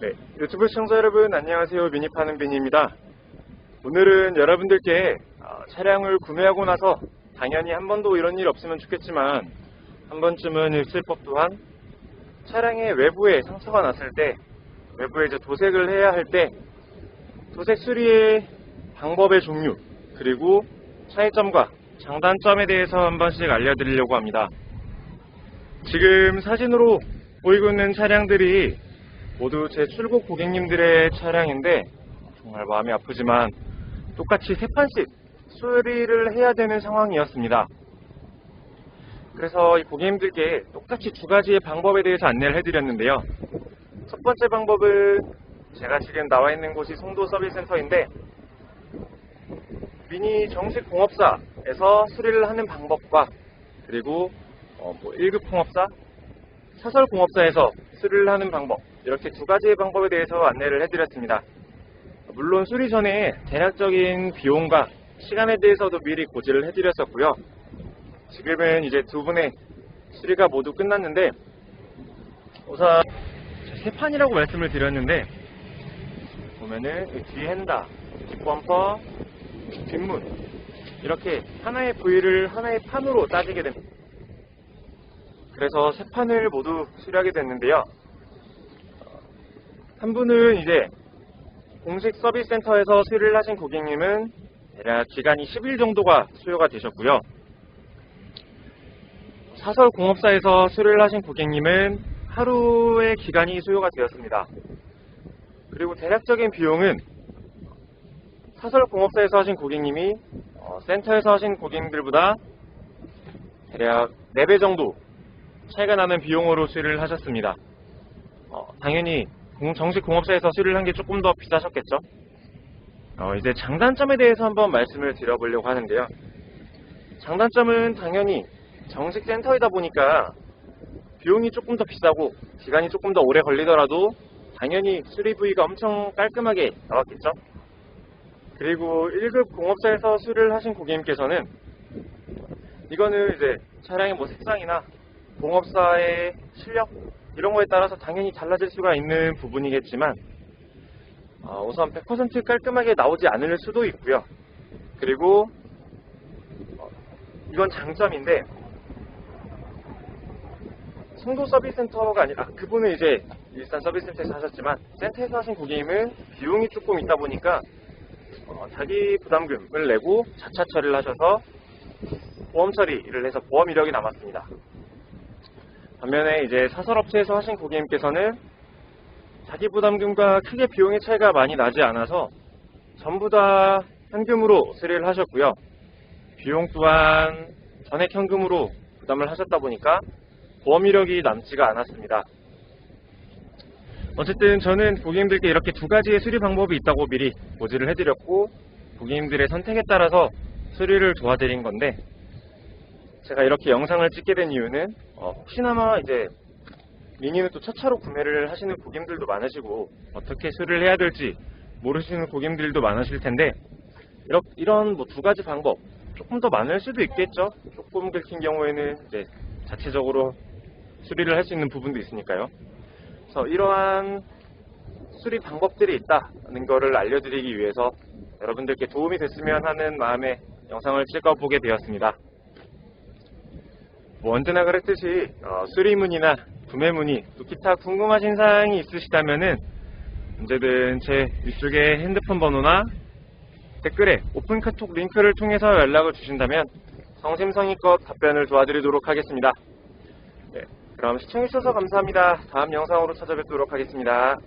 네, 유튜브 시청자 여러분 안녕하세요. 미니파는 비니입니다. 오늘은 여러분들께 어, 차량을 구매하고 나서 당연히 한 번도 이런 일 없으면 좋겠지만 한 번쯤은 있을 법 또한 차량의 외부에 상처가 났을 때 외부에 이제 도색을 해야 할 때 도색 수리의 방법의 종류 그리고 차이점과 장단점에 대해서 한 번씩 알려드리려고 합니다. 지금 사진으로 보이고 있는 차량들이 모두 제 출국 고객님들의 차량인데 정말 마음이 아프지만 똑같이 세 판씩 수리를 해야 되는 상황이었습니다. 그래서 이 고객님들께 똑같이 두 가지의 방법에 대해서 안내를 해드렸는데요. 첫 번째 방법은 제가 지금 나와 있는 곳이 송도 서비스센터인데 미니 정식 공업사에서 수리를 하는 방법과 그리고 어, 뭐 1급 공업사, 사설 공업사에서 수리를 하는 방법 이렇게 두 가지의 방법에 대해서 안내를 해드렸습니다. 물론 수리 전에 대략적인 비용과 시간에 대해서도 미리 고지를 해드렸었고요. 지금은 이제 두 분의 수리가 모두 끝났는데 우선 세 판이라고 말씀을 드렸는데 보면은 이뒤 핸다, 뒷범퍼, 뒷문 이렇게 하나의 부위를 하나의 판으로 따지게 됩니다. 그래서 세 판을 모두 수리하게 됐는데요. 한 분은 이제 공식 서비스 센터에서 수리를 하신 고객님은 대략 기간이 10일 정도가 수요가 되셨고요. 사설 공업사에서 수리를 하신 고객님은 하루의 기간이 수요가 되었습니다. 그리고 대략적인 비용은 사설 공업사에서 하신 고객님이 어, 센터에서 하신 고객님들보다 대략 4배 정도 차이가 나는 비용으로 수리를 하셨습니다. 어, 당연히 공- 정식 공업사에서 수리를 한 게 조금 더 비싸셨겠죠? 어, 이제 장단점에 대해서 한번 말씀을 드려보려고 하는데요. 장단점은 당연히 정식 센터이다 보니까 비용이 조금 더 비싸고 기간이 조금 더 오래 걸리더라도 당연히 수리 부위가 엄청 깔끔하게 나왔겠죠? 그리고 1급 공업사에서 수리를 하신 고객님께서는 이거는 이제 차량의 뭐 색상이나 공업사의 실력 이런 거에 따라서 당연히 달라질 수가 있는 부분이겠지만 어, 우선 100% 깔끔하게 나오지 않을 수도 있고요. 그리고 어, 이건 장점인데 송도 서비스 센터가 아니라 아, 그분은 이제 일산 서비스 센터에서 하셨지만 센터에서 하신 고객님은 비용이 조금 있다 보니까 어, 자기 부담금을 내고 자차 처리를 하셔서 보험 처리를 해서 보험 이력이 남았습니다. 반면에 이제 사설업체에서 하신 고객님께서는 자기 부담금과 크게 비용의 차이가 많이 나지 않아서 전부 다 현금으로 수리를 하셨고요. 비용 또한 전액 현금으로 부담을 하셨다 보니까 보험 이력이 남지가 않았습니다. 어쨌든 저는 고객님들께 이렇게 두 가지의 수리 방법이 있다고 미리 고지를 해드렸고 고객님들의 선택에 따라서 수리를 도와드린 건데 제가 이렇게 영상을 찍게 된 이유는 어, 혹시나마 이제 미니는 또첫 차로 구매를 하시는 고객님들도 많으시고 어떻게 수리를 해야 될지 모르시는 고객님들도 많으실 텐데 이런, 이런 뭐 두 가지 방법 조금 더 많을 수도 있겠죠 조금 긁힌 경우에는 이제 자체적으로 수리를 할 수 있는 부분도 있으니까요 그래서 이러한 수리 방법들이 있다는 것을 알려드리기 위해서 여러분들께 도움이 됐으면 하는 마음에 영상을 찍어보게 되었습니다. 뭐 언제나 그랬듯이 어, 수리 문의나 구매 문의 또 기타 궁금하신 사항이 있으시다면은 언제든 제 위쪽에 핸드폰 번호나 댓글에 오픈 카톡 링크를 통해서 연락을 주신다면 성심성의껏 답변을 도와드리도록 하겠습니다. 네, 그럼 시청해주셔서 감사합니다. 다음 영상으로 찾아뵙도록 하겠습니다.